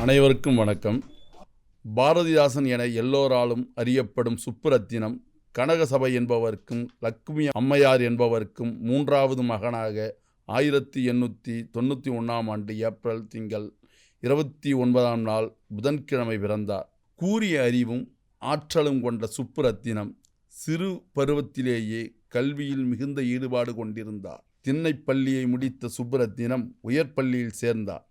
அனைவருக்கும் வணக்கம். பாரதிதாசன் என எல்லோராலும் அறியப்படும் சுப்புரத்தினம் கனகசபை என்பவருக்கும் லக்ஷ்மி அம்மையார் என்பவருக்கும் மூன்றாவது மகனாக ஆயிரத்தி எண்ணூற்றி தொண்ணூற்றி ஒன்றாம் ஆண்டு ஏப்ரல் திங்கள் இருபத்தி ஒன்பதாம் நாள் புதன்கிழமை பிறந்தார். கூறிய அறிவும் ஆற்றலும் கொண்ட சுப்புரத்தினம் சிறு பருவத்திலேயே கல்வியில் மிகுந்த ஈடுபாடு கொண்டிருந்தார். திண்ணைப் பள்ளியை முடித்த சுப்புரத்தினம் உயர்பள்ளியில் சேர்ந்தார்.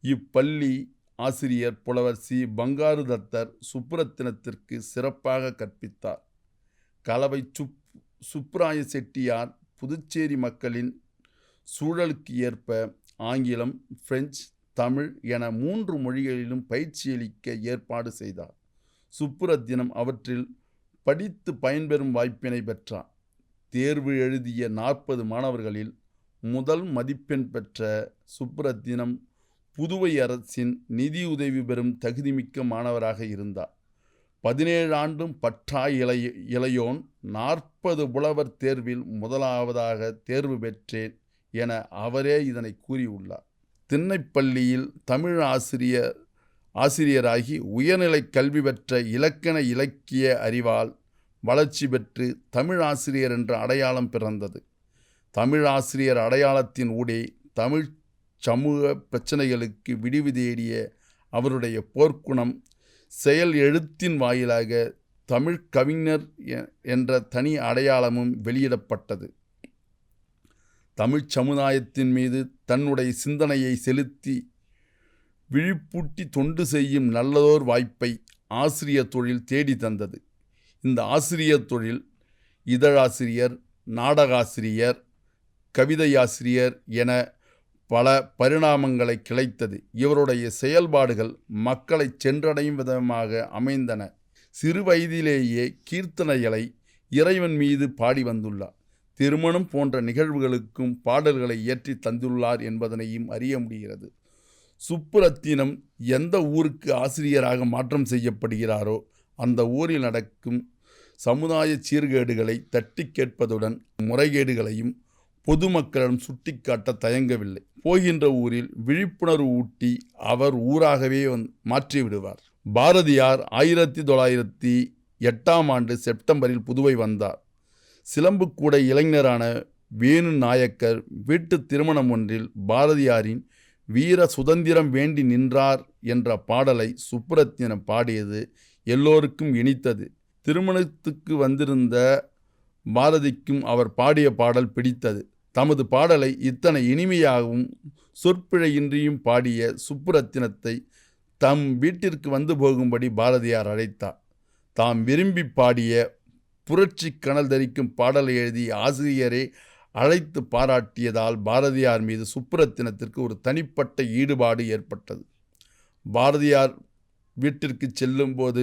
இப்பள்ளி ஆசிரியர் புலவர் சி. பங்காரு தத்தர் சுப்புரத்தினத்திற்கு சிறப்பாக கற்பித்தார். கலவை சுப் சுப்ராய செட்டியார் புதுச்சேரி மக்களின் சூழலுக்கு ஏற்ப ஆங்கிலம் பிரெஞ்சு தமிழ் என மூன்று மொழிகளிலும் பயிற்சியளிக்க ஏற்பாடு செய்தார். சுப்புரத்தினம் அவற்றில் படித்து பயன்பெறும் வாய்ப்பினை பெற்றார். தேர்வு எழுதிய நாற்பது மாணவர்களில் முதல் மதிப்பெண் பெற்ற சுப்புரத்தினம் புதுவை அரசின் நிதியுதவி பெறும் தகுதிமிக்க மாணவராக இருந்தார். பதினேழு ஆண்டும் பற்றா இளைய இளையோன் நாற்பது புலவர் தேர்வில் முதலாவதாக தேர்வு பெற்றேன் என அவரே இதனை கூறியுள்ளார். திண்ணைப்பள்ளியில் தமிழ் ஆசிரியர் ஆசிரியராகி உயர்நிலை கல்வி பெற்ற இலக்கண இலக்கிய அறிவால் வளர்ச்சி பெற்று தமிழ் ஆசிரியர் என்ற அடையாளம் பிறந்தது. தமிழ் ஆசிரியர் அடையாளத்தின் ஊடே தமிழ் சமூக பிரச்சனைகளுக்கு விடிவு தேடிய அவருடைய போர்க்குணம் செயல் எழுத்தின் வாயிலாக தமிழ் கவிஞர் என்ற தனி அடையாளமும் வெளியிடப்பட்டது. தமிழ் சமுதாயத்தின் மீது தன்னுடைய சிந்தனையை செலுத்தி விழிப்பூட்டி தொண்டு செய்யும் நல்லதோர் வாய்ப்பை ஆசிரியர் தொழில் தேடி தந்தது. இந்த ஆசிரியர் தொழில் இதழாசிரியர் நாடகாசிரியர் கவிதையாசிரியர் என பல பரிணாமங்களை கிளைத்தது. இவருடைய செயல்பாடுகள் மக்களை சென்றடையும் விதமாக அமைந்தன. சிறு வயதிலேயே கீர்த்தனைகளை இறைவன் மீது பாடி வந்துள்ளார். திருமணம் போன்ற நிகழ்வுகளுக்கும் பாடல்களை இயற்றி தந்துள்ளார் என்பதனையும் அறிய முடிகிறது. சுப்புரத்தினம் எந்த ஊருக்கு ஆசிரியராக மாற்றம் செய்யப்படுகிறாரோ அந்த ஊரில் நடக்கும் சமுதாய சீர்கேடுகளை தட்டி கேட்பதுடன் முறைகேடுகளையும் பொதுமக்களிடம் சுட்டிக்காட்ட தயங்கவில்லை. போகின்ற ஊரில் விழிப்புணர்வு ஊட்டி அவர் ஊராகவே மாற்றி மாற்றிவிடுவார் பாரதியார் ஆயிரத்தி தொள்ளாயிரத்தி எட்டாம் ஆண்டு செப்டம்பரில் புதுவை வந்தார். சிலம்புக்கூட இளைஞரான வேணு நாயக்கர் வீட்டு திருமணம் ஒன்றில் பாரதியாரின் வீர சுதந்திரம் வேண்டி நின்றார் என்ற பாடலை சுப்புரத்தினம் பாடியது எல்லோருக்கும் இனித்தது. திருமணத்துக்கு வந்திருந்த பாரதிக்கும் அவர் பாடிய பாடல் பிடித்தது. தமது பாடலை இத்தனை இனிமையாகவும் சொற்பிழையின்றியும் பாடிய சுப்புரத்தினத்தை தம் வீட்டிற்கு வந்து போகும்படி பாரதியார் அழைத்தார். தாம் விரும்பி பாடிய புரட்சி கணல் தரிக்கும் பாடலை எழுதி ஆசிரியரே அழைத்து பாராட்டியதால் பாரதியார் மீது சுப்புரத்தினத்திற்கு ஒரு தனிப்பட்ட ஈடுபாடு ஏற்பட்டது. பாரதியார் வீட்டிற்கு செல்லும்போது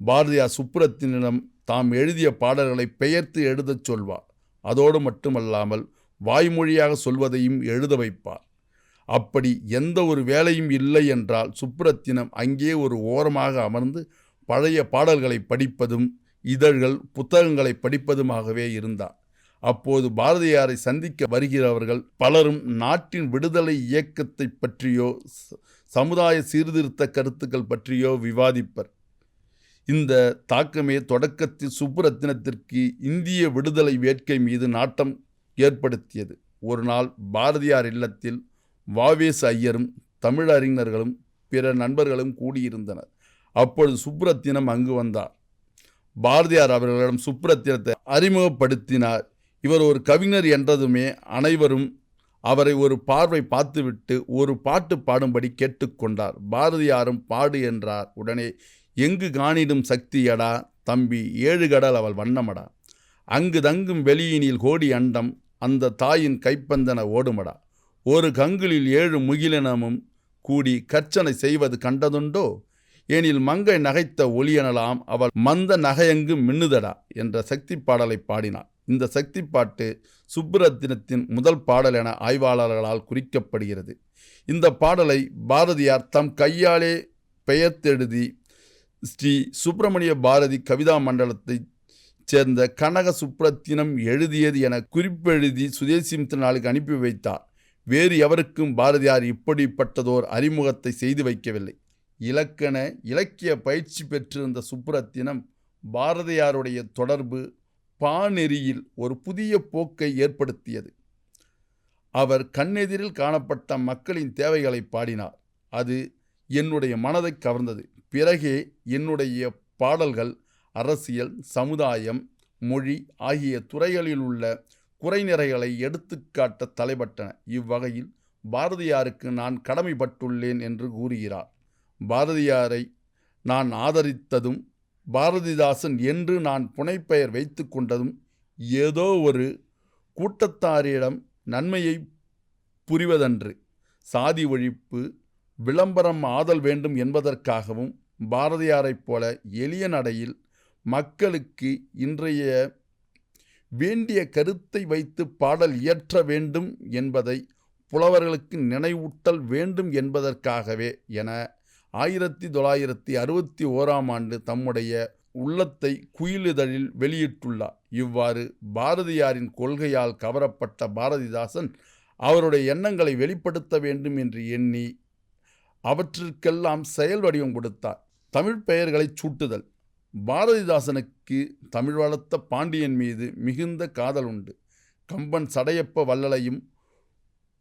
பாரதியார் சுப்புரத்தினிடம் தாம் எழுதிய பாடல்களை பெயர்த்து எழுதச் சொல்வார். அதோடு மட்டுமல்லாமல் வாய்மொழியாக சொல்வதையும் எழுத வைப்பார். அப்படி எந்த ஒரு வேலையும் இல்லை என்றால் சுப்ரத்தினம் அங்கே ஒரு ஓரமாக அமர்ந்து பழைய பாடல்களை படிப்பதும் இதழ்கள் புத்தகங்களை படிப்பதுமாகவே இருந்தார். அப்போது பாரதியாரை சந்திக்க வருகிறவர்கள் பலரும் நாட்டின் விடுதலை இயக்கத்தை பற்றியோ ச- சமுதாய சீர்திருத்த கருத்துக்கள் பற்றியோ விவாதிப்பர். இந்த தாக்கமே தொடக்கத்தில் சுப்புரத்தினத்திற்கு இந்திய விடுதலை வேட்கை மீது நாட்டம் ஏற்படுத்தியது. ஒரு நாள் பாரதியார் இல்லத்தில் வாவேசு ஐயரும் தமிழறிஞர்களும் பிற நண்பர்களும் கூடியிருந்தனர். அப்பொழுது சுப்ரத்தினம் அங்கு வந்தார். பாரதியார் அவர்களிடம் சுப்ரத்தினத்தை அறிமுகப்படுத்தினார். இவர் ஒரு கவிஞர் என்றதுமே அனைவரும் அவரை ஒரு பார்வை பார்த்துவிட்டு ஒரு பாட்டு பாடும்படி கேட்டுக்கொண்டார். பாரதியாரும் பாடு என்றார். உடனே எங்கு காணிடும் சக்தியடா தம்பி ஏழு கடல் அவள் வண்ணமடா. அங்கு தங்கும் வெளியினில் கோடி அண்டம் அந்த தாயின் கைப்பந்தன ஓடுமடா. ஒரு கங்குலில் ஏழு முகிலினமும் கூடி கர்ச்சனை செய்வது கண்டதுண்டோ? ஏனில் மங்கை நகைத்த ஒளியெனலாம் அவள் மந்த நகையங்கு மின்னுதடா? என்ற சக்தி பாடலை பாடினாள். இந்த சக்தி பாட்டு சுப்புரத்தினத்தின் முதல் பாடல் என ஆய்வாளர்களால் குறிக்கப்படுகிறது. இந்த பாடலை பாரதியார் தம் கையாலே பெயர்த்தெழுதி ஸ்ரீ சுப்பிரமணிய பாரதி கவிதா மண்டலத்தை சேர்ந்த கனக சுப்ரத்தினம் எழுதியது என குறிப்பெழுதி சுதேசி நாளுக்கு அனுப்பி வைத்தார். வேறு எவருக்கும் பாரதியார் இப்படிப்பட்டதோர் அறிமுகத்தை செய்து வைக்கவில்லை. இலக்கண இலக்கிய பயிற்சி பெற்றிருந்த சுப்ரத்தினம் பாரதியாருடைய தொடர்பு பாநெறியில் ஒரு புதிய போக்கை ஏற்படுத்தியது. அவர் கண்ணெதிரில் காணப்பட்ட மக்களின் தேவைகளை பாடினார். அது என்னுடைய மனதை கவர்ந்தது. பிறகே என்னுடைய பாடல்கள் அரசியல் சமுதாயம் மொழி ஆகிய துறைகளில் உள்ள குறைநிறைகளை எடுத்துக்காட்ட தலைப்பட்டன. இவ்வகையில் பாரதியாருக்கு நான் கடமைப்பட்டுள்ளேன் என்று கூறுகிறார். பாரதியாரை நான் ஆதரித்ததும் பாரதிதாசன் என்று நான் புனைப்பெயர் வைத்து கொண்டதும் ஏதோ ஒரு கூட்டத்தாரிடம் நன்மையை புரிவதன்று. சாதி ஒழிப்பு விளம்பரம் ஆதல் வேண்டும் என்பதற்காகவும் பாரதியாரைப் போல எளிய நடையில் மக்களுக்கு இன்றைய வேண்டிய கருத்தை வைத்து பாடல் இயற்ற வேண்டும் என்பதை புலவர்களுக்கு நினைவூட்டல் வேண்டும் என்பதற்காகவே என ஆயிரத்தி தொள்ளாயிரத்தி அறுபத்தி ஓராம் ஆண்டு தம்முடைய உள்ளத்தை குயிலிதழில் வெளியிட்டுள்ளார். இவ்வாறு பாரதியாரின் கொள்கையால் கவரப்பட்ட பாரதிதாசன் அவருடைய எண்ணங்களை வெளிப்படுத்த வேண்டும் என்று எண்ணி அவற்றிற்கெல்லாம் செயல் வடிவம் கொடுத்தார். தமிழ் பெயர்களைச் சூட்டுதல். பாரதிதாசனுக்கு தமிழ் வளர்த்த பாண்டியன் மீது மிகுந்த காதல் உண்டு. கம்பன் சடையப்ப வள்ளலையும்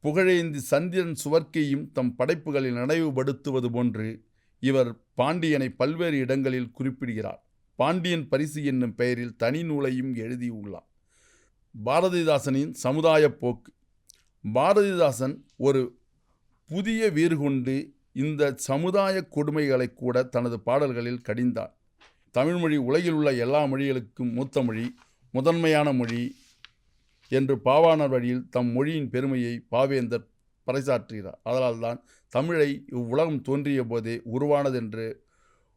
புகழேந்தி சந்திரன் சுவர்க்கையும் தம் படைப்புகளில் நினைவுபடுத்துவது போன்று இவர் பாண்டியனை பல்வேறு இடங்களில் குறிப்பிடுகிறார். பாண்டியன் பரிசு என்னும் பெயரில் தனி நூலையும் எழுதியுள்ளார் பாரதிதாசனின் சமுதாய போக்கு. பாரதிதாசன் ஒரு புதிய வீறு கொண்டு இந்த சமுதாய கொடுமைகளை கூட தனது பாடல்களில் கடிந்தார். தமிழ்மொழி உலகில் உள்ள எல்லா மொழிகளுக்கும் மூத்த மொழி முதன்மையான மொழி என்று பாவாணர் வழியில் தம் மொழியின் பெருமையை பாவேந்தர் பறைசாற்றுகிறார் அதனால்தான் தமிழை இவ்வுலகம் தோன்றிய போதே உருவானதென்று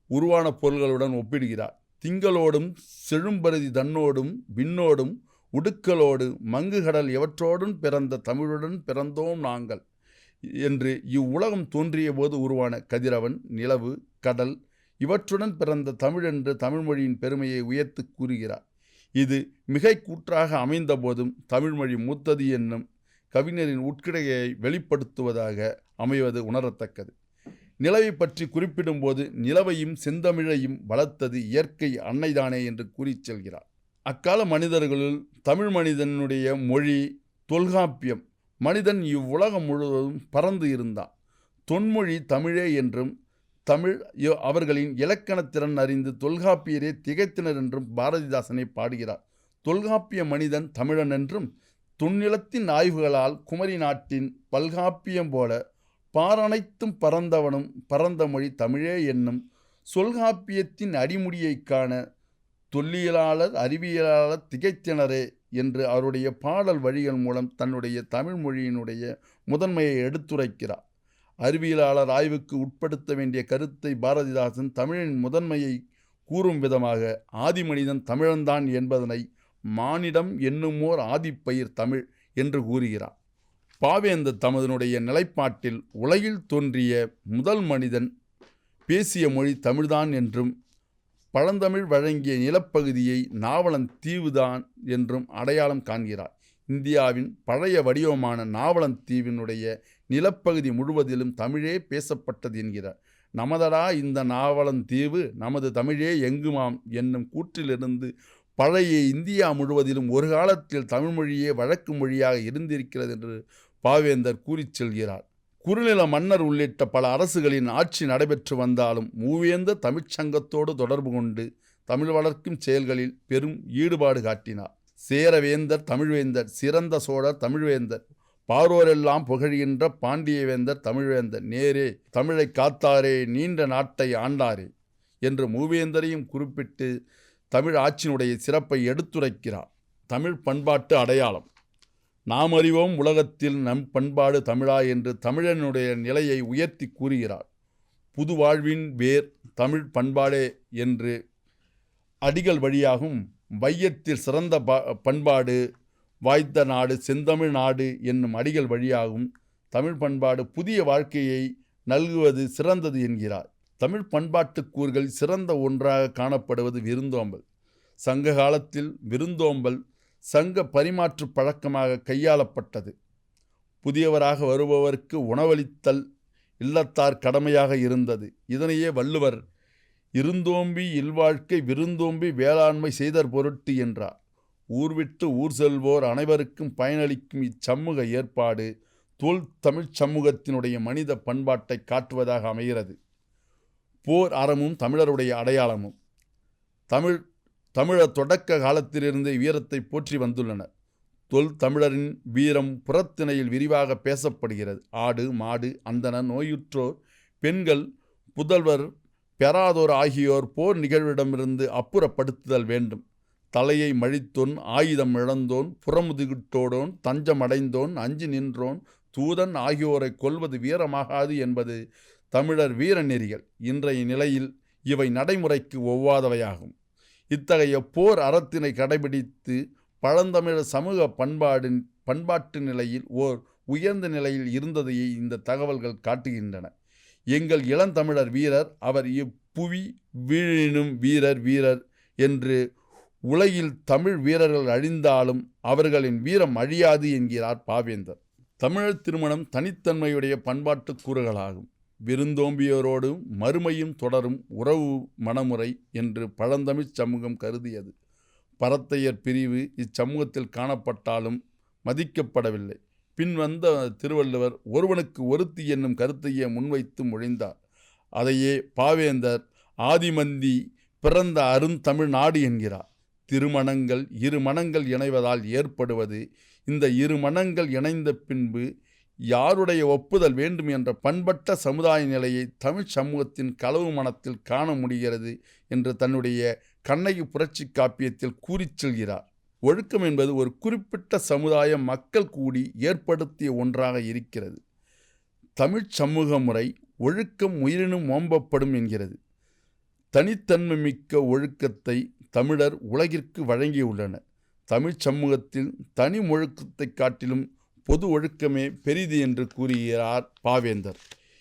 உருவான பொருள்களுடன் ஒப்பிடுகிறார். திங்களோடும் செழும்பருதி தன்னோடும் விண்ணோடும் உடுக்கலோடு மங்குகடல் எவற்றோடும் பிறந்த தமிழுடன் பிறந்தோம் நாங்கள் என்று இவ்வுலகம் தோன்றிய போது உருவான கதிரவன் நிலவு கடல் இவற்றுடன் பிறந்த தமிழ் என்று தமிழ்மொழியின் பெருமையை உயர்த்து கூறுகிறார். இது மிகை கூற்றாக அமைந்த போதும் தமிழ்மொழி மூத்தது என்னும் கவிஞரின் உட்கிடையை வெளிப்படுத்துவதாக அமைவது உணரத்தக்கது. நிலவை பற்றி குறிப்பிடும்போது நிலவையும் செந்தமிழையும் வளர்த்தது இயற்கை அன்னைதானே என்று கூறிச் செல்கிறார். அக்கால மனிதர்களுள் தமிழ் மனிதனுடைய மொழி தொல்காப்பியம் மனிதன் இவ்வுலகம் முழுவதும் பறந்து இருந்தான். தொன்மொழி தமிழே என்றும் தமிழ் யோ- அவர்களின் இலக்கணத்திறன் அறிந்து தொல்காப்பியரே திகைத்தினர் என்றும் பாரதிதாசனை பாடுகிறார். தொல்காப்பிய மனிதன் தமிழன் என்றும் தொன்னிலத்தின் ஆய்வுகளால் குமரி நாட்டின் பல்காப்பியம் போல பாரனைத்தும் பறந்தவனும் பறந்த மொழி தமிழே என்னும் சொல்காப்பியத்தின் அடிமுடியை காண தொல்லியலாளர் அறிவியலாளர் திகைத்தினரே என்று அவருடைய பாடல் வழிகள் மூலம் தன்னுடைய தமிழ் மொழியினுடைய முதன்மையை எடுத்துரைக்கிறார். அறிவியலாளர் ஆய்வுக்கு உட்படுத்த வேண்டிய கருத்தை பாரதிதாசன் தமிழின் முதன்மையை கூறும் விதமாக ஆதிமனிதன் தமிழன்தான் என்பதனை மானிடம் என்னுமோர் ஆதிப்பயிர் தமிழ் என்று கூறுகிறார். பாவேந்த தமதனுடைய நிலைப்பாட்டில் உலகில் தோன்றிய முதல் மனிதன் பேசிய மொழி தமிழ்தான் என்றும் பழந்தமிழ் வழங்கிய நிலப்பகுதியை நாவலன் தீவுதான் என்றும் அடையாளம் காண்கிறார். இந்தியாவின் பழைய வடிவமான நாவலன் தீவினுடைய நிலப்பகுதி முழுவதிலும் தமிழே பேசப்பட்டது என்கிறார். நமதடா இந்த நாவலன் தீவு நமது தமிழே எங்குமாம்? என்னும் கூற்றிலிருந்து பழைய இந்தியா முழுவதிலும் ஒரு காலத்தில் தமிழ்மொழியே வழக்கு மொழியாக இருந்திருக்கிறது என்று பாவேந்தர் கூறிச் செல்கிறார். குறுநில மன்னர் உள்ளிட்ட பல அரசுகளின் ஆட்சி நடைபெற்று வந்தாலும் மூவேந்த தமிழ்ச்சங்கத்தோடு தொடர்பு கொண்டு தமிழ் வளர்க்கும் செயல்களில் பெரும் ஈடுபாடு காட்டினார். சேரவேந்தர் தமிழ்வேந்தர் சிறந்த சோழர் தமிழ்வேந்தர் பாரோரெல்லாம் புகழ்கின்ற பாண்டியவேந்தர் தமிழ்வேந்தர் நேரே தமிழை காத்தாரே நீண்ட நாட்டை ஆண்டாரே என்று மூவேந்தரையும் குறிப்பிட்டு தமிழ் ஆட்சியினுடைய சிறப்பை எடுத்துரைக்கிறார். தமிழ் பண்பாட்டு அடையாளம். நாம் அறிவோம் உலகத்தில் நம் பண்பாடு தமிழா என்று தமிழனுடைய நிலையை உயர்த்தி கூறுகிறார். புது வாழ்வின் வேர் தமிழ் பண்பாடே என்று அடிகள் வழியாகும் வையத்தில் சிறந்த ப பண்பாடு வாய்த்த நாடு செந்தமிழ் நாடு என்னும் அடிகள் வழியாகும் தமிழ் பண்பாடு புதிய வாழ்க்கையை நல்குவது சிறந்தது என்கிறார். தமிழ் பண்பாட்டு கூறுகள் சிறந்த ஒன்றாக காணப்படுவது விருந்தோம்பல். சங்க காலத்தில் விருந்தோம்பல் சங்க பரிமாற்று பழக்கமாக கையாளப்பட்டது. புதியவராக வருபவருக்கு உணவளித்தல் இல்லத்தார் கடமையாக இருந்தது. இதனையே வள்ளுவர் இருந்தோம்பி இல்வாழ்க்கை விருந்தோம்பி வேளாண்மை செய்தற் பொருட்டு என்றார். ஊர் விட்டு ஊர் செல்வோர் அனைவருக்கும் பயனளிக்கும் இச்சமூக ஏற்பாடு தொல் தமிழ்ச் சமூகத்தினுடைய மனித பண்பாட்டை காட்டுவதாக அமைகிறது. போர் அறமும் தமிழருடைய அடையாளமும். தமிழ் தமிழர் தொடக்க காலத்திலிருந்தே வீரத்தை போற்றி வந்துள்ளனர். தொல் தமிழரின் வீரம் புறத்திணையில் விரிவாக பேசப்படுகிறது. ஆடு மாடு அந்தன நோயுற்றோர் பெண்கள் புதல்வர் பெறாதோர் ஆகியோர் போர் நிகழ்விடமிருந்து அப்புறப்படுத்துதல் வேண்டும். தலையை மழித்தோன் ஆயுதம் இழந்தோன் புறமுதுகிட்டோடோன் தஞ்சமடைந்தோன் அஞ்சு நின்றோன் தூதன் ஆகியோரை கொல்வது வீரமாகாது என்பது தமிழர் வீர நெறிகள். இன்றைய நிலையில் இவை நடைமுறைக்கு ஒவ்வாதவையாகும். இத்தகைய போர் அறத்தினை கடைபிடித்து பழந்தமிழர் சமூக பண்பாடு பண்பாட்டு நிலையில் ஓர் உயர்ந்த நிலையில் இருந்ததையே இந்த தகவல்கள் காட்டுகின்றன. எங்கள் இளந்தமிழர் வீரர் அவர் இப்புவி வீழினும் வீரர் வீரர் என்று உலகில் தமிழ் வீரர்கள் அழிந்தாலும் அவர்களின் வீரம் அழியாது என்கிறார் பாவேந்தர். தமிழர் திருமணம் தனித்தன்மையுடைய பண்பாட்டு கூறுகளாகும். விருந்தோம்பியோரோடு மறுமையும் தொடரும் உறவு மணமுறை என்று பழந்தமிழ் சமூகம் கருதியது. பரத்தையர் பிரிவு இச்சமூகத்தில் காணப்பட்டாலும் மதிக்கப்படவில்லை. பின் வந்த திருவள்ளுவர் ஒருவனுக்கு ஒருத்தி என்னும் கருத்தையே முன்வைத்து மொழிந்தார். அதையே பாவேந்தர் ஆதிமந்தி பிறந்த அருந்தமிழ் நாடு என்கிறார். திருமணங்கள் இரு மணங்கள் இணைவதால் ஏற்படுவது இந்த இரு மணங்கள் இணைந்த பின்பு யாருடைய ஒப்புதல் வேண்டும் என்ற பண்பட்ட சமுதாய நிலையை தமிழ் சமூகத்தின் களவு மனத்தில் காண முடிகிறது என்று தன்னுடைய கண்ணகி புரட்சி காப்பியத்தில் கூறிச் செல்கிறார். ஒழுக்கம் என்பது ஒரு குறிப்பிட்ட சமுதாய மக்கள் கூடி ஏற்படுத்திய ஒன்றாக இருக்கிறது. தமிழ்ச் சமூக முறை ஒழுக்கம் உயிரினும் ஓம்பப்படும் என்கிறது. தனித்தன்மை மிக்க ஒழுக்கத்தை தமிழர் உலகிற்கு வழங்கியுள்ளனர் தமிழ்ச் சமூகத்தில் தனி ஒழுக்கத்தை காட்டிலும் பொது ஒழுக்கமே பெரிது என்று கூறுகிறார் பாவேந்தர்.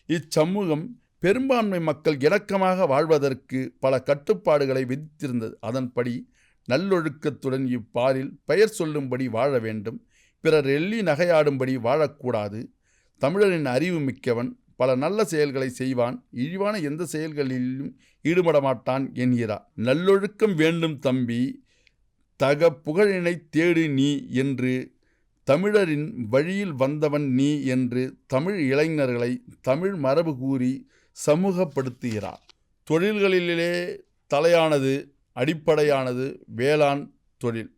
இச்சமூகம் பெரும்பான்மை மக்கள் இணக்கமாக வாழ்வதற்கு பல கட்டுப்பாடுகளை விதித்திருந்தது. அதன்படி நல்லொழுக்கத்துடன் இப்பாரில் பெயர் சொல்லும்படி வாழ வேண்டும். பிறர் எள்ளி நகையாடும்படி வாழக்கூடாது. தமிழரின் அறிவு மிக்கவன் பல நல்ல செயல்களை செய்வான் இழிவான எந்த செயல்களிலும் ஈடுபட மாட்டான் என்கிறார் நல்லொழுக்கம் வேண்டும் தம்பி தக புகழினை தேடு நீ என்று தமிழரின் வழியில் வந்தவன் நீ என்று தமிழ் இளைஞர்களை தமிழ் மரபு கூறி சமூகப்படுத்துகிறார். தொழில்களிலே தலையானது அடிப்படையானது வேளாண் தொழில்.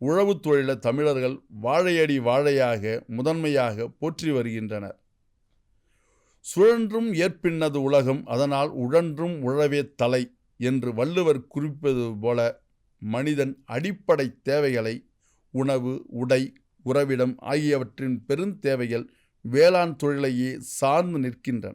உழவுத் தொழிலை தமிழர்கள் வாழையடி வாழையாக முதன்மையாக போற்றி வருகின்றனர். சுழன்றும் ஏற்பின்னது உலகம் அதனால் உழன்றும் உழவே தலை என்று வள்ளுவர் குறிப்பது போல மனிதன் அடிப்படை தேவைகளை உணவு உடை உறவிடம் ஆகியவற்றின் பெருந்தேவைகள் வேளாண் தொழிலையே சார்ந்து நிற்கின்றன.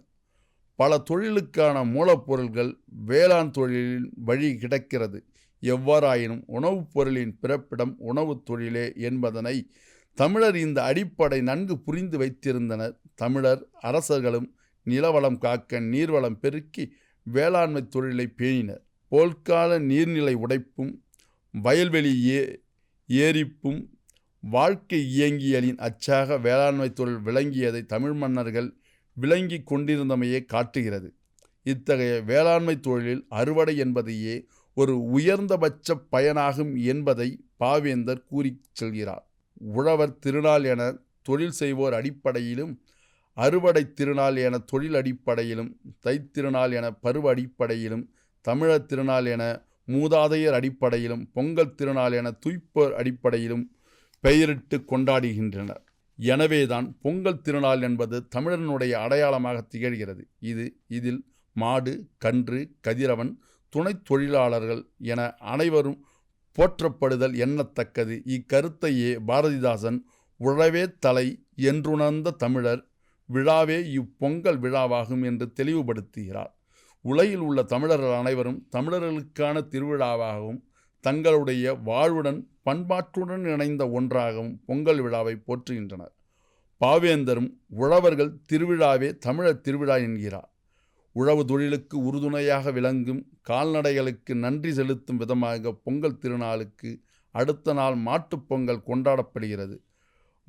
பல தொழிலுக்கான மூலப்பொருள்கள் வேளாண் தொழிலின் வழி கிடக்கிறது. எவ்வாறாயினும் உணவுப் பொருளின் பிறப்பிடம் உணவுத் தொழிலே என்பதனை தமிழர் இந்த அடிப்படை நன்கு புரிந்து வைத்திருந்தனர். தமிழர் அரசர்களும் நிலவளம் காக்க நீர்வளம் பெருக்கி வேளாண்மை தொழிலை பேணினர். போல்கால நீர்நிலை உடைப்பும் வயல்வெளி ஏ ஏரிப்பும் வாழ்க்கை இயங்கியலின் அச்சாக வேளாண்மை தொழில் விளங்கியதை தமிழ் மன்னர்கள் விளங்கி கொண்டிருந்தமையே காட்டுகிறது. இத்தகைய வேளாண்மை தொழிலில் அறுவடை என்பதையே ஒரு உயர்ந்தபட்ச பயனாகும் என்பதை பாவேந்தர் கூறிச் செல்கிறார். உழவர் திருநாள் என தொழில் செய்வோர் அடிப்படையிலும் அறுவடை திருநாள் என தொழில் அடிப்படையிலும் தைத்திருநாள் என பருவ அடிப்படையிலும் தமிழர் திருநாள் என மூதாதையர் அடிப்படையிலும் பொங்கல் திருநாள் என துய்ப்போர் அடிப்படையிலும் பெயரிட்டு கொண்டாடுகின்றனர். எனவேதான் பொங்கல் திருநாள் என்பது தமிழனுடைய அடையாளமாக திகழ்கிறது. இது இதில் மாடு கன்று கதிரவன் துணைத் தொழிலாளர்கள் என அனைவரும் போற்றப்படுதல் எண்ணத்தக்கது. இக்கருத்தையே பாரதிதாசன் உழவே தலை என்றுணர்ந்த தமிழர் விழாவே இப்பொங்கல் விழாவாகும் என்று தெளிவுபடுத்துகிறார். உலகில் உள்ள தமிழர்கள் அனைவரும் தமிழர்களுக்கான திருவிழாவாகவும் தங்களுடைய வாழ்வுடன் பண்பாட்டுடன் இணைந்த ஒன்றாகவும் பொங்கல் விழாவை போற்றுகின்றனர். பாவேந்தரும் உழவர்கள் திருவிழாவே தமிழர் திருவிழா என்கிறார். உழவு தொழிலுக்கு உறுதுணையாக விளங்கும் கால்நடைகளுக்கு நன்றி செலுத்தும் விதமாக பொங்கல் திருநாளுக்கு அடுத்த நாள் மாட்டுப் பொங்கல் கொண்டாடப்படுகிறது.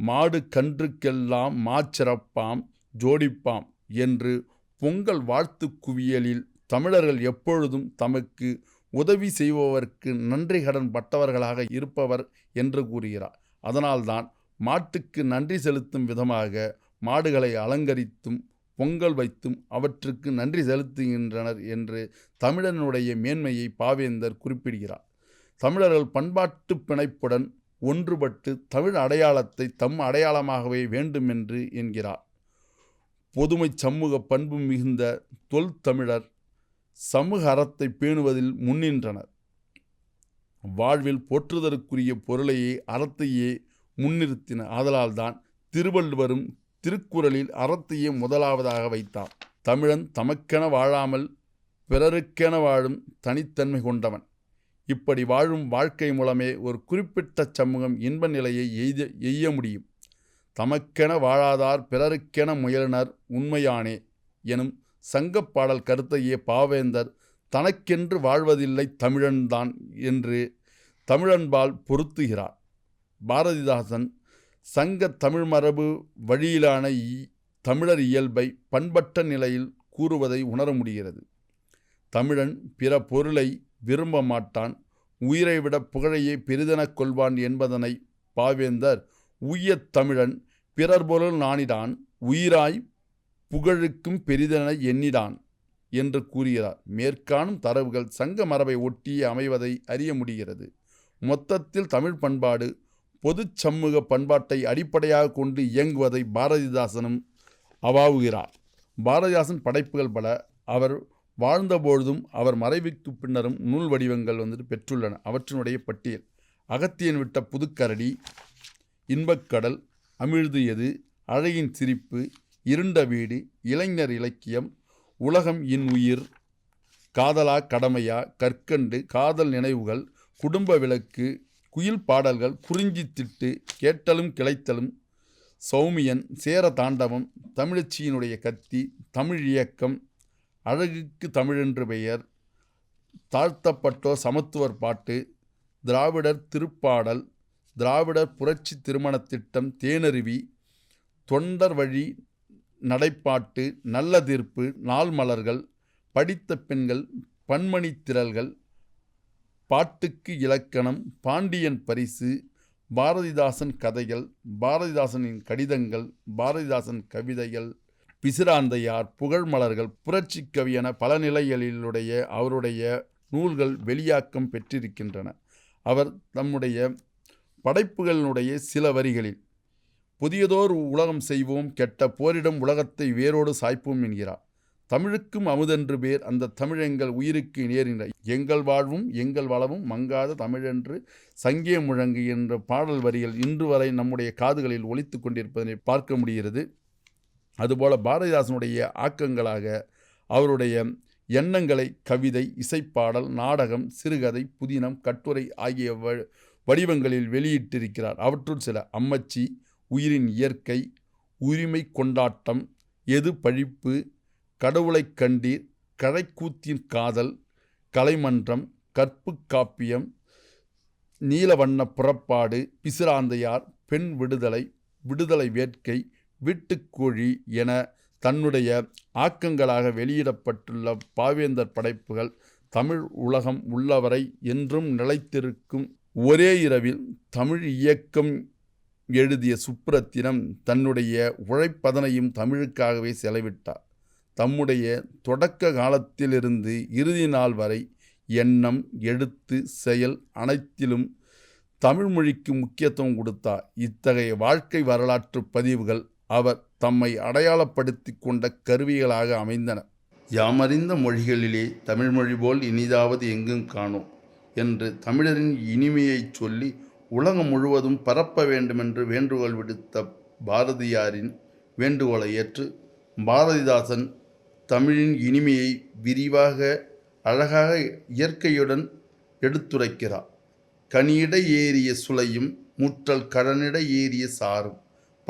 மாடு கன்றுக்கெல்லாம் மாச்சிறப்பாம் ஜோடிப்பாம் என்று பொங்கல் வாழ்த்து குவியலில் தமிழர்கள் எப்பொழுதும் தமக்கு உதவி செய்பவர்க்கு நன்றி கடன் பட்டவர்களாக இருப்பவர் என்று கூறுகிறார். அதனால்தான் மாட்டுக்கு நன்றி செலுத்தும் விதமாக மாடுகளை அலங்கரித்தும் பொங்கல் வைத்தும் அவற்றுக்கு நன்றி செலுத்துகின்றனர் என்று தமிழனுடைய மேன்மையை பாவேந்தர் குறிப்பிடுகிறார். தமிழர்கள் பண்பாட்டு பிணைப்புடன் ஒன்றுபட்டு தமிழ் அடையாளத்தை தம் அடையாளமாகவே வேண்டுமென்று என்கிறார். பொதுமை சமூக பண்பு மிகுந்த தொல் தமிழர் சமூக அறத்தை பேணுவதில் முன்னின்றனர். வாழ்வில் போற்றுதற்குரிய பொருளையே அறத்தையே முன்னிறுத்தின ஆதலால்தான் திருவள்ளுவரும் திருக்குறளில் அறத்தையே முதலாவதாக வைத்தார். தமிழன் தமக்கென வாழாமல் பிறருக்கென வாழும் தனித்தன்மை கொண்டவன். இப்படி வாழும் வாழ்க்கை மூலமே ஒரு குறிப்பிட்ட சமூகம் இன்ப நிலையை எய்த எய்ய முடியும். தமக்கென வாழாதார் பிறருக்கென முயலினர் உண்மையானே எனும் சங்கப்பாடல் கருத்தையே பாவேந்தர் தனக்கென்று வாழ்வதில்லை தமிழன்தான் என்று தமிழன்பால் பொருத்துகிறார். பாரதிதாசன் சங்க தமிழ் மரபு வழியிலான இ- தமிழர் இயல்பை பண்பட்ட நிலையில் கூறுவதை உணர முடிகிறது. தமிழன் பிற பொருளை விரும்ப மாட்டான் உயிரை விட புகழையே பெரிதெனக் கொள்வான் என்பதனை பாவேந்தர் உய்ய தமிழன் பிறர் போல நாணிடான் உயிராய் புகழுக்கும் பெரிதென எண்ணிடான் என்று கூறுகிறார். மேற்காணும் தரவுகள் சங்க மரபை ஒட்டியே அமைவதை அறிய முடிகிறது. மொத்தத்தில் தமிழ் பண்பாடு பொதுச் சமூக பண்பாட்டை அடிப்படையாக கொண்டு இயங்குவதை பாரதிதாசனும் அவாவுகிறார். பாரதிதாசன் படைப்புகள் பல அவர் வாழ்ந்தபொழுதும் அவர் மறைவுக்கு பின்னரும் நூல் வடிவங்கள் வந்துட்டு பெற்றுள்ளன. அவற்றினுடைய பட்டியல். அகத்தியன் விட்ட புதுக்கரடி இன்பக்கடல் அமிழ்து எது அழகின் சிரிப்பு இருண்ட வீடு இளைஞர் இலக்கியம் உலகம் இன் உயிர் காதலா கடமையா கற்கண்டு காதல் நினைவுகள் குடும்ப விளக்கு குயில் பாடல்கள் குறிஞ்சி திட்டு கேட்டலும் கிளைத்தலும் சௌமியன் சேர தாண்டவம் தமிழச்சியினுடைய கத்தி தமிழ் இயக்கம் அழகுக்கு தமிழென்று பெயர். தாழ்த்தப்பட்டோர் சமத்துவர் பாட்டு. திராவிடர் திருப்பாடல். திராவிடர் புரட்சி திருமணத் திட்டம் தேனருவி. தொண்டர் வழி நடைப்பாட்டு நல்ல தீர்ப்பு நாள் மலர்கள். படித்த பெண்கள். பன்மணி திரள்கள். பாட்டுக்கு இலக்கணம். பாண்டியன் பரிசு. பாரதிதாசன் கதைகள். பாரதிதாசனின் கடிதங்கள். பாரதிதாசன் கவிதைகள். பிசிராந்தையார் புகழ்மலர்கள் புரட்சி கவி என பல நிலைகளிலுடைய அவருடைய நூல்கள் வெளியாக்கம் பெற்றிருக்கின்றன. அவர் தம்முடைய படைப்புகளினுடைய சில வரிகளில் புதியதோர் உலகம் செய்வோம் கெட்ட போரிடம் உலகத்தை வேரோடு சாய்ப்போம் என்கிறார். தமிழுக்கும் அமுதென்று பேர் அந்த தமிழெங்கள் உயிருக்கு நேரின்ற எங்கள் வாழ்வும் எங்கள் வளமும் மங்காத தமிழென்று சங்கே முழங்கு என்ற பாடல் வரிகள் இன்று வரை நம்முடைய காதுகளில் ஒழித்து கொண்டிருப்பதனை பார்க்க முடிகிறது. அதுபோல பாரதிதாசனுடைய ஆக்கங்களாக அவருடைய எண்ணங்களை கவிதை இசைப்பாடல் நாடகம் சிறுகதை புதினம் கட்டுரை ஆகிய வ- வடிவங்களில் வெளியிட்டிருக்கிறார். அவற்றுள் சில அம்மச்சி உயிரின் இயற்கை உரிமை கொண்டாட்டம் எது பழிப்பு கடவுளைக் கண்டீர் கழைக்கூத்தின் காதல் கலைமன்றம் கற்பு காப்பியம் நீலவண்ண புறப்பாடு பிசிராந்தையார் பெண் விடுதலை விடுதலை வேட்கை வீட்டுக்கோழி என தன்னுடைய ஆக்கங்களாக வெளியிடப்பட்டுள்ள பாவேந்தர் படைப்புகள் தமிழ் உலகம் உள்ளவரை என்றும் நிலைத்திருக்கும் ஒரே இரவில் தமிழ் இயக்கம் எழுதிய சுப்ரத்தினம் தன்னுடைய உழைப்பதனையும் தமிழுக்காகவே செலவிட்டார். தம்முடைய தொடக்க காலத்திலிருந்து இறுதி நாள் வரை எண்ணம் எழுத்து செயல் அனைத்திலும் தமிழ்மொழிக்கு முக்கியத்துவம் கொடுத்தார். இத்தகைய வாழ்க்கை வரலாற்று பதிவுகள் அவர் தம்மை அடையாளப்படுத்தி கொண்ட கருவிகளாக அமைந்தன. யாமறிந்த மொழிகளிலே தமிழ்மொழி போல் இனிதாவது எங்கும் காணோம் என்று தமிழரின் இனிமையைச் சொல்லி உலகம் முழுவதும் பரப்ப வேண்டுமென்று வேண்டுகோள் விடுத்த பாரதியாரின் வேண்டுகோளை ஏற்று பாரதிதாசன் தமிழின் இனிமையை விரிவாக அழகாக இயற்கையுடன் எடுத்துரைக்கிறார். கனியிட ஏறிய சுளையும் முற்றல் கடனிட ஏறிய சாரும்.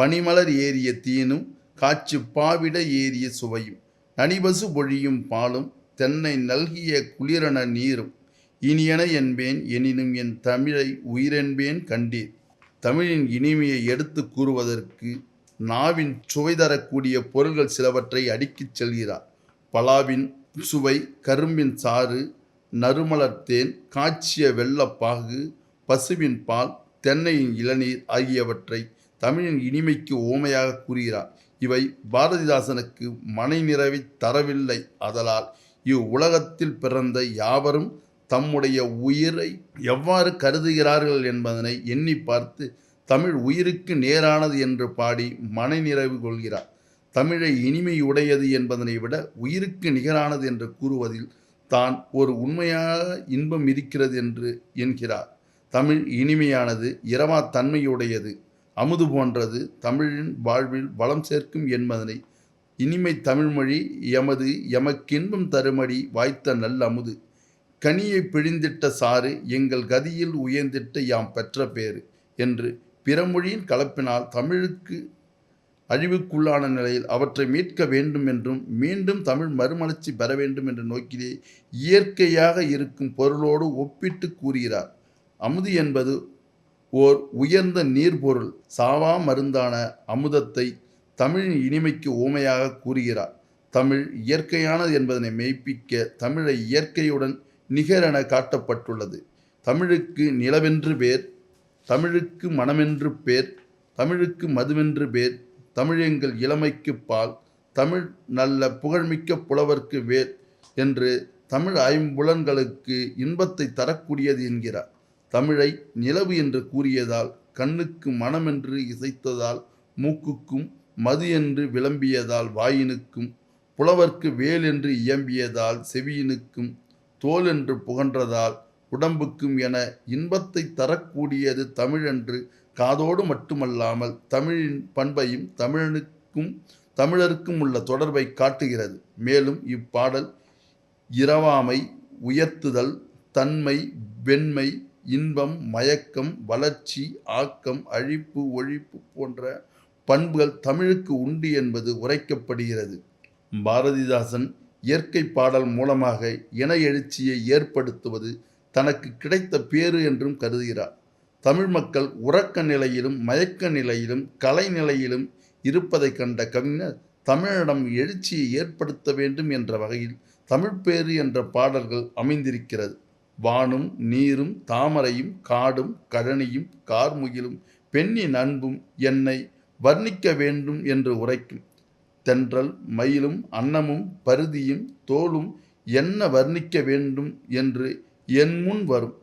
பனிமலர் ஏறிய தீனும் காட்சி பாவிட ஏறிய சுவையும் நனிபசு பொழியும் பாலும் தென்னை நல்கிய குளிரன நீரும். இனியன என்பேன் எனினும் என் தமிழை உயிரென்பேன் கண்டீர். தமிழின் இனிமையை எடுத்து கூறுவதற்கு நாவின் சுவை தரக்கூடிய பொருள்கள் சிலவற்றை அடுக்கிச் செல்கிறார். பலாவின் சுவை கரும்பின் சாறு நறுமலர் தேன் காய்ச்சிய வெள்ளப்பாகு பசுவின் பால் தென்னையின் இளநீர் ஆகியவற்றை தமிழின் இனிமைக்கு ஓமையாக கூறுகிறார். இவை பாரதிதாசனுக்கு மனை நிறைவை தரவில்லை அதலால் இவ்வுலகத்தில் பிறந்த யாவரும் தம்முடைய உயிரை எவ்வாறு கருதுகிறார்கள் என்பதனை எண்ணி பார்த்து தமிழ் உயிருக்கு நேரானது என்று பாடி மனை நிறைவு கொள்கிறார். தமிழை இனிமையுடையது என்பதனை விட உயிருக்கு நிகரானது என்று கூறுவதில் தான் ஒரு உண்மையாக இன்பம் இருக்கிறது என்று என்கிறார். தமிழ் இனிமையானது இரவா தன்மையுடையது. அமுது போன்றது தமிழின் வாழ்வில் வளம் சேர்க்கும் என்பதனை. இனிமை தமிழ்மொழி எமது எமக்கின்பம் தருமடி வாய்த்த நல்ல அமுது. கனியை பிழிந்திட்ட சாறு எங்கள் கதியில் உயர்ந்திட்ட யாம் பெற்ற பேறு என்று பிறமொழியின் கலப்பினால் தமிழுக்கு அழிவுக்குள்ளான நிலையில் அவற்றை மீட்க வேண்டும் என்றும் மீண்டும் தமிழ் மறுமலர்ச்சி பெற வேண்டும் என்ற நோக்கிலே இயற்கையாக இருக்கும் பொருளோடு ஒப்பிட்டு கூறுகிறார். அமுது என்பது ஓர் உயர்ந்த நீர்பொருள் சாவா மருந்தான அமுதத்தை தமிழின் இனிமைக்கு ஊமையாக கூறுகிறார். தமிழ் இயற்கையானது என்பதனை மெய்ப்பிக்க தமிழை இயற்கையுடன் நிகரென காட்டப்பட்டுள்ளது. தமிழுக்கு நிலவென்று பேர் தமிழுக்கு மனமென்று பேர் தமிழுக்கு மதுவென்று பேர் தமிழ் எங்கள் இளமைக்கு பால் தமிழ் நல்ல புகழ்மிக்க புலவர்க்கு வேர் என்று தமிழ் ஐம்புலன்களுக்கு இன்பத்தை தரக்கூடியது என்கிறார். தமிழை நிலவு என்று கூறியதால் கண்ணுக்கு மனமென்று இசைத்ததால் மூக்குக்கும் மது என்று விளம்பியதால் வாயினுக்கும் புலவர்க்கு வேல் என்று இயம்பியதால் செவியினுக்கும் தோல் என்று புகன்றதால் உடம்புக்கும் என இன்பத்தை தரக்கூடியது தமிழென்று காதோடு மட்டுமல்லாமல் தமிழின் பண்பையும் தமிழனுக்கும் தமிழருக்கும் உள்ள தொடர்பை காட்டுகிறது. மேலும் இப்பாடல் இரவாமை உயர்த்துதல் தன்மை வெண்மை இன்பம் மயக்கம் வளர்ச்சி ஆக்கம் அழிப்பு ஒழிப்பு போன்ற பண்புகள் தமிழுக்கு உண்டு என்பது உரைக்கப்படுகிறது. பாரதிதாசன் இயற்கை பாடல் மூலமாக இன எழுச்சியை ஏற்படுத்துவது தனக்கு கிடைத்த பேறு என்றும் கருதுகிறார். தமிழ் மக்கள் உறக்க நிலையிலும் மயக்க நிலையிலும் கலை நிலையிலும் இருப்பதைக் கண்ட கவிஞர் தமிழிடம் எழுச்சியை ஏற்படுத்த வேண்டும் என்ற வகையில் தமிழ்ப்பேறு என்ற பாடல்கள் அமைந்திருக்கிறது. வானும் நீரும் தாமரையும் காடும் கழனியும் கார்முகிலும் பெண்ணின் அன்பும் என்னை வர்ணிக்க வேண்டும் என்று உரைக்கும். தென்றல் மயிலும் அன்னமும் பருதியும் தோலும் என்ன வர்ணிக்க வேண்டும் என்று என் முன் வரும்.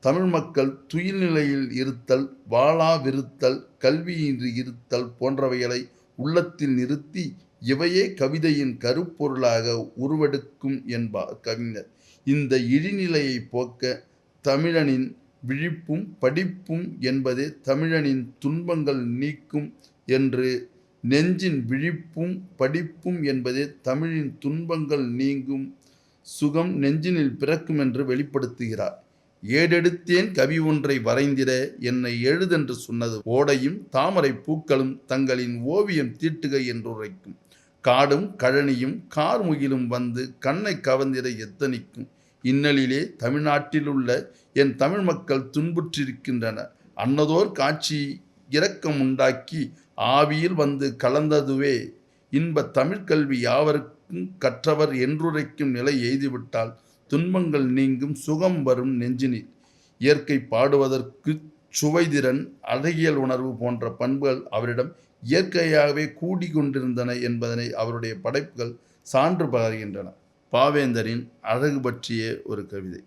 தமிழ் மக்கள் துயில் நிலையில் இருத்தல் வாழாவிருத்தல் கல்வியின்றி இருத்தல் போன்றவைகளை உள்ளத்தில் நிறுத்தி இவையே கவிதையின் கருப்பொருளாக உருவெடுக்கும் என்பார் கவிஞர். இந்த இழிநிலையை போக்க தமிழனின் விழிப்பும் படிப்பும் என்பதே தமிழனின் துன்பங்கள் நீக்கும் என்று நெஞ்சின் விழிப்பும் படிப்பும் என்பதே தமிழின் துன்பங்கள் நீங்கும் சுகம் நெஞ்சினில் பிறக்கும் என்று வெளிப்படுத்துகிறார். ஏடெடுத்தேன் கவி ஒன்றை வரைந்திட என்னை எழுதென்று சொன்னது ஓடையும் தாமரை பூக்களும் தங்களின் ஓவியம் தீட்டுக என்று உரைக்கும் காடும் கழனியும் கார்முகிலும் வந்து கண்ணை கவர்ந்திட எத்தனிக்கும்? இன்னலிலே தமிழ்நாட்டிலுள்ள என் தமிழ் மக்கள் துன்புற்றிருக்கின்றனர். அன்னதோர் காட்சி இரக்கம் உண்டாக்கி ஆவியில் வந்து கலந்ததுவே. இன்ப தமிழ் கல்வி யாவருக்கும் கற்றவர் என்றுரைக்கும் நிலை எய்துவிட்டால் துன்பங்கள் நீங்கும் சுகம் வரும் நெஞ்சினில். இயற்கை பாடுவதற்கு சுவைதிறன் அழகியல் உணர்வு போன்ற பண்புகள் அவரிடம் இயற்கையாகவே கூடிக்கொண்டிருந்தன என்பதனை அவருடைய படைப்புகள் சான்று பகர்கின்றன. பாவேந்தரின் அழகு பற்றிய ஒரு கவிதை.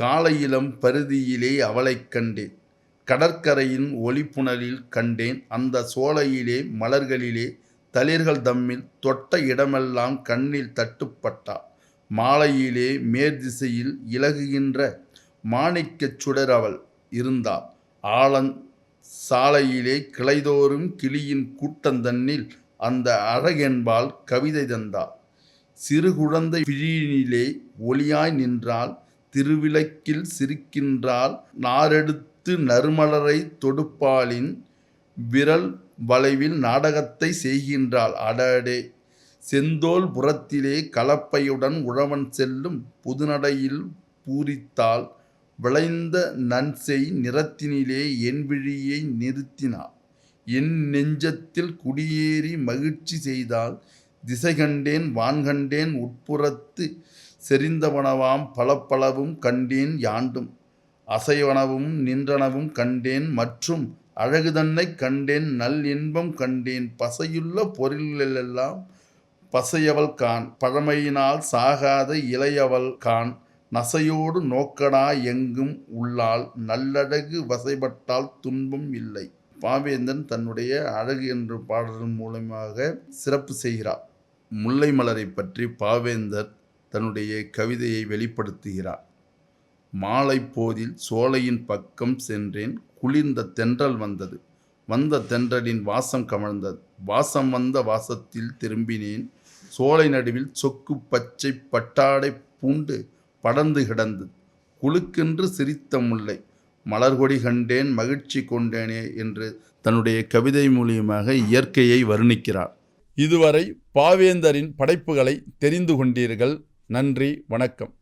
காலையிலம் பருதியிலே அவளைக் கண்டேன். கடற்கரையின் ஒளிப்புணலில் கண்டேன். அந்த சோலையிலே மலர்களிலே தளிர்கள் தம்மில் தொட்ட இடமெல்லாம் கண்ணில் தட்டுப்பட்டா. மாலையிலே மேற்திசையில் இலகுகின்ற மாணிக்கச் சுடர் அவள் இருந்தாள் ஆழன் சாலையிலே கிளைதோறும் கிளியின் கூட்டந்தன்னில் அந்த அழகென்பால் கவிதை தந்தாள் சிறு குழந்தை விழியினிலே ஒளியாய் நின்றால் திருவிளக்கில் சிரிக்கின்றாள் நாரெடுத்து நறுமலரை தொடுப்பாளின் விரல் வளைவில் நாடகத்தை செய்கின்றாள். அடடே! செந்தோல் புறத்திலே கலப்பையுடன் உழவன் செல்லும் புதுநடையில் பூரித்தாள். விளைந்த நன்செய் நிறத்தினிலே என் விழியை நிறுத்தினாள் என் நெஞ்சத்தில் குடியேறி மகிழ்ச்சி செய்தால் திசை கண்டேன் வான் கண்டேன் உட்புறத்து செறிந்தவனவாம் பளப்பளவும் கண்டேன் யாண்டும். அசைவனவும் நின்றனவும் கண்டேன் மற்றும் அழகு தன்னைக் கண்டேன் நல் இன்பம் கண்டேன். பசையுள்ள பொருள்களெல்லாம் பசையவள் கான் பழமையினால் சாகாத இளையவள் கான். நசையோடு நோக்கடா எங்கும் உள்ளால் நல்லழகு வசைப்பட்டால் துன்பம் இல்லை. பாவேந்தன் தன்னுடைய அழகு என்ற பாடலின் மூலமாக சிறப்பு செய்கிறார். முல்லை மலரை பற்றி பாவேந்தர் தன்னுடைய கவிதையை வெளிப்படுத்துகிறார். மாலை போதில் சோலையின் பக்கம் சென்றேன். குளிர்ந்த தென்றல் வந்தது. வந்த தென்றலின் வாசம் கமழ்ந்தது. வாசம் வந்த வாசத்தில் திரும்பினேன். சோலை நடுவில் சொக்கு பச்சை பட்டாடை பூண்டு படர்ந்து கிடந்தது குலுக்கென்று சிரித்த முல்லை மலர்கொடி கண்டேன் மகிழ்ச்சி கொண்டேனே என்று தன்னுடைய கவிதை மூலியமாக இயற்கையை வர்ணிக்கிறார். இதுவரை பாவேந்தரின் படைப்புகளை தெரிந்து கொண்டீர்கள். நன்றி வணக்கம்.